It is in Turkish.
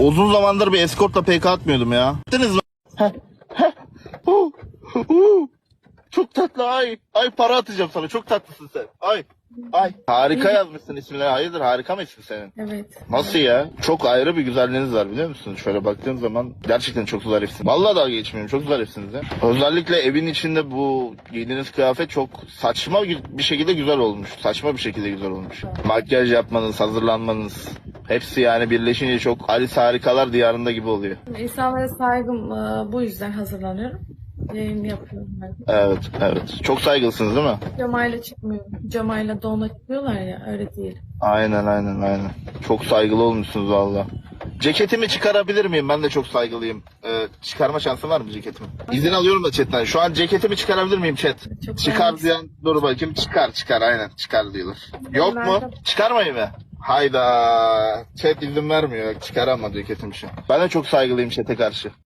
Uzun zamandır bir eskortla PK atmıyordum ya. Gittiniz mi? Heh, heh. Çok tatlı ay. Ay para atacağım sana. Çok tatlısın sen. Ay. Ay. Harika yazmışsın ismini. Hayırdır harika mı ismi senin? Evet. Nasıl ya? Çok ayrı bir güzelliğiniz var biliyor musun? Şöyle baktığın zaman gerçekten çok zarifsin. Vallahi dalga geçmiyorum. Çok zarifsiniz ya. Özellikle evin içinde bu giydiğiniz kıyafet çok saçma bir şekilde güzel olmuş. Saçma bir şekilde güzel olmuş. Makyaj yapmanız, hazırlanmanız hepsi yani birleşince çok Alice Harikalar Diyarında gibi oluyor. İnsanlara saygım e, bu yüzden hazırlanıyorum. Yayın yapıyorum ben. Evet, evet. Çok saygılısınız değil mi? Camayla çıkmıyorum. Camayla donla çıkıyorlar ya öyle değil. Aynen, aynen, aynen. Çok saygılı olmuşsunuz valla. Ceketimi çıkarabilir miyim? Ben de çok saygılıyım. Ee, çıkarma şansım var mı ceketimi? İzin alıyorum da chatten. Şu an ceketimi çıkarabilir miyim chat? Çok Çıkar beğendim. diyen dur bakayım. Çıkar çıkar aynen çıkar diyorlar. Yok mu? Çıkarmayayım mı? Hayda. Chat izin vermiyor. Çıkaramam ceketimi şu. Ben de çok saygılıyım chat'e karşı.